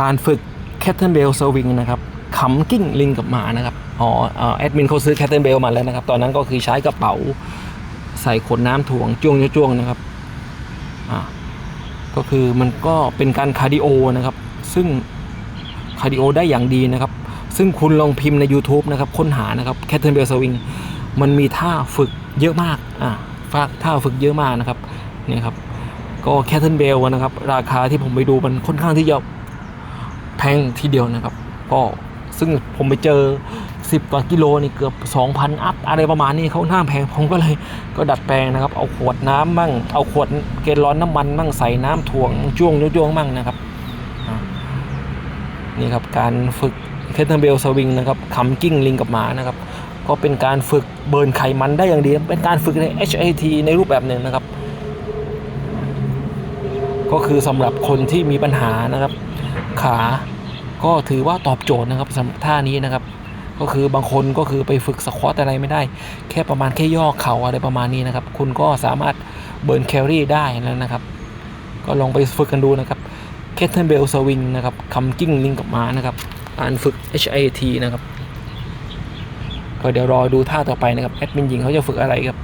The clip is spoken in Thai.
การฝึกแคทเทิลเบลสวิงนะครับขำกิ้งลิงกับหมานะครับอ๋อแอดมินเขาซื้อแคทเทิลเบลมาแล้วนะครับ ตอนนั้นก็คือใช้กระเป๋าใส่ขวดน้ำถ่วงจ้วงจ้วงนะครับอ่าก็คือมันก็เป็นการคาร์ดิโอนะครับ ซึ่งคาร์ดิโอได้อย่างดีนะครับ ซึ่งคุณลองพิมพ์ใน YouTube นะครับ ค้นหานะครับแคทเทิลเบลสวิงมันมีท่าฝึกเยอะมากอ่าฝากท่าฝึกเยอะมากนะครับนี่ครับก็แคทเทิลเบลนะครับ ราคาที่ผมไปดูมันค่อนข้างที่จะ แพงทีเดียวนะครับ ก็ซึ่งผมไปเจอ 10กว่ากิโลนี่เกือบ 2,000 อัพอะไรประมาณนี้เขาหน้าแพงผมก็เลยก็ดัดแปลงนะครับ เอาขวดน้ำมั่ง เอาขวดเกลลอนน้ำมันมั่งใส่น้ำถ่วงจ้วงจ้วงมั่งนะครับนี่ครับการฝึกแคทเทิลเบลสวิงนะครับขำกิ้งลิงกับหมานะครับก็เป็นการฝึกเบิร์นไขมันได้อย่างดี เป็นการฝึกใน HIT ในรูปแบบหนึ่งนะครับ ก็คือสำหรับคนที่มีปัญหานะครับ ขา ก็ถือว่าตอบโจทย์นะครับสำหรับท่านี้นะครับ ก็คือบางคนก็คือไปฝึกสควอตอะไรไม่ได้ แค่ประมาณแค่ย่อเข่าอะไรประมาณนี้นะครับ คุณก็สามารถเบิร์นแคลอรี่ได้แล้วนะครับ ก็ลองไปฝึกกันดูนะครับแคทเทิลเบลสวิงนะครับคัมกิ้งลิงกับมานะครับการฝึก HIT นะครับก็เดี๋ยวรอดูท่าต่อไปนะครับแอดมินหญิงเขาจะฝึกอะไรครับ